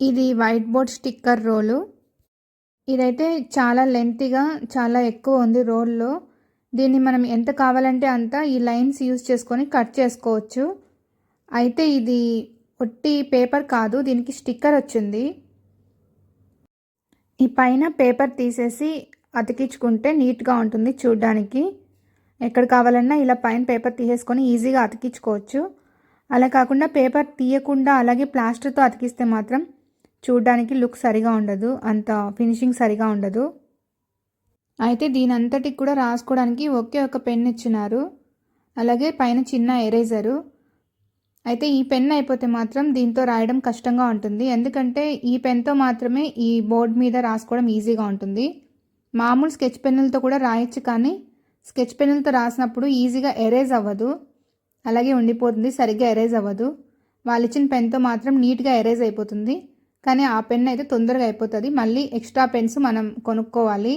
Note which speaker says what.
Speaker 1: ఇది white board sticker రోలు ఇదైతే చాలా లెంతీగా చాలా ఎక్కువ ఉంది రోల్లో దీన్ని మనం ఎంత కావాలంటే అంత ఈ లైన్స్ యూజ్ చేసుకొని కట్ చేసుకోవచ్చు. అయితే ఇది ఒట్టి పేపర్ కాదు దీనికి స్టిక్కర్ వచ్చింది. ఈ పైన పేపర్ తీసేసి అతికించుకుంటే నీట్గా ఉంటుంది చూడ్డానికి. ఎక్కడ కావాలన్నా ఇలా పైన పేపర్ తీసేసుకొని ఈజీగా అతికించుకోవచ్చు. అలా కాకుండా పేపర్ తీయకుండా అలాగే ప్లాస్టర్తో అతికిస్తే మాత్రం చూడ్డానికి లుక్ సరిగా ఉండదు అంత ఫినిషింగ్ సరిగా ఉండదు. అయితే దీని అంతటికి కూడా రాసుకోవడానికి ఒకే ఒక పెన్ ఇచ్చినారు. అలాగే పైన చిన్న ఎరేజరు. అయితే ఈ పెన్ అయిపోతే మాత్రం దీంతో రాయడం కష్టంగా ఉంటుంది. ఎందుకంటే ఈ పెన్తో మాత్రమే ఈ బోర్డు మీద రాసుకోవడం ఈజీగా ఉంటుంది. మామూలు స్కెచ్ పెన్నులతో కూడా రాయొచ్చు కానీ స్కెచ్ పెన్నులతో రాసినప్పుడు ఈజీగా ఎరేజ్ అవ్వదు. అలాగే ఉండిపోతుంది సరిగ్గా ఎరేజ్ అవ్వదు. వాళ్ళు ఇచ్చిన పెన్తో మాత్రం నీట్గా ఎరేజ్ అయిపోతుంది. కానీ ఆ పెన్ అయితే తొందరగా అయిపోతుంది. మళ్ళీ ఎక్స్ట్రా పెన్స్ మనం కొనుక్కోవాలి.